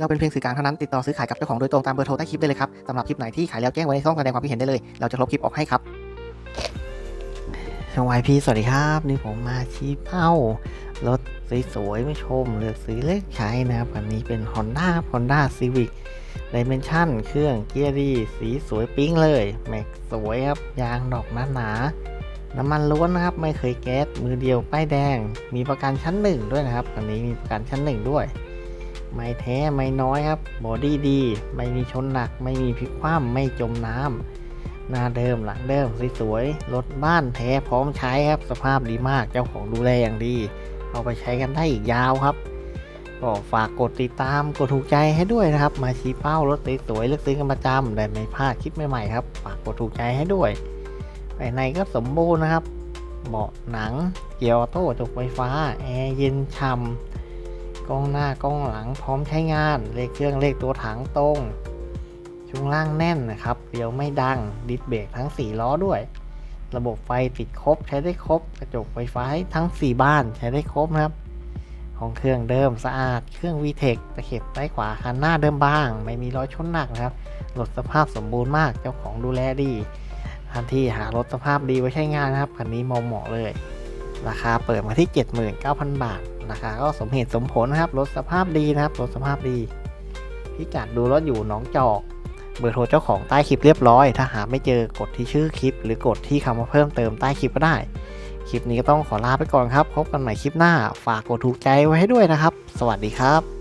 เราเป็นเพียงสื่อกลางเท่านั้นติดต่อซื้อขายกับเจ้าของโดยตรงตามเบอร์โทรใต้คลิปได้เลยครับสำหรับคลิปไหนที่ขายแล้วแจ้งไว้ในช่องแสดงความคิดเห็นได้เลย เราจะลบคลิปออกให้ครับช่องวายพีสวัสดีครับนี่ผมมาชี้เป้ารถสวยๆไม่ชมเลือกซื้อเลือกใช้นะครับอันนี้เป็น Honda Honda Civic Dimension เครื่องเกียร์ดี สีสวยปิ๊งเลยแม็กสวยครับยางดอกหนาๆน้ำมันล้วนนะครับ ไม่เคยแก๊สมือเดียวป้ายแดง มีประกันชั้นหนึ่งด้วยนะครับอันนี้มีประกันชั้นหนึ่งด้วย ไม่แท้ไม่น้อยครับบอดี้ดี ไม่มีชนหนัก ไม่มีพลิกคว่ำไม่จมน้ำหน้าเดิมหลังเดิมสวยๆรถบ้านแท้พร้อมใช้ครับ สภาพดีมากเจ้าของดูแลอย่างดี เอาไปใช้กันได้อีกยาวครับก็ฝากกดติดตามกดถูกใจให้ด้วยนะครับ มาชี้เป้ารถสวยๆเลือกซื้อกันประจำได้ไม่พลาดคลิปใหม่ๆครับฝากกดถูกใจให้ด้วยภายในก็สมบูรณ์นะครับเบาะหนังเกียร์ออโต้จกไฟฟ้าแอร์เย็นช่ำ กล้องหน้ากล้องหลังพร้อมใช้งาน เลขเครื่องเลขตัวถังตรง ช่วงล่างแน่นนะครับเดียวไม่ดัง ดิสเบรกทั้ง 4 ล้อด้วย ระบบไฟติดครบใช้ได้ครบ กระจกไฟฟ้าทั้ง 4 บ้านใช้ได้ครบนะครับ ของเครื่องเดิมสะอาด เครื่อง VTEC ตะเข็บใต้ขวาคันหน้าเดิมบ้าง ไม่มีรอยชนหนักนะครับรถสภาพสมบูรณ์มากเจ้าของดูแลดีทันที่หารถสภาพดีไว้ใช้งานนะครับคันนี้มอเหมาะเลย ราคาเปิดมาที่ 79,000 บาท ราคาก็สมเหตุสมผลนะครับ รถสภาพดีนะครับ รถสภาพดี พิกัดดูรถอยู่หนองจอก เบอร์โทรเจ้าของใต้คลิปเรียบร้อย ถ้าหาไม่เจอกดที่ชื่อคลิป หรือกดที่คำว่าเพิ่มเติมใต้คลิปก็ได้ คลิปนี้ก็ต้องขอลาไปก่อนครับ พบกันใหม่คลิปหน้า ฝากกดถูกใจไว้ให้ด้วยนะครับ สวัสดีครับ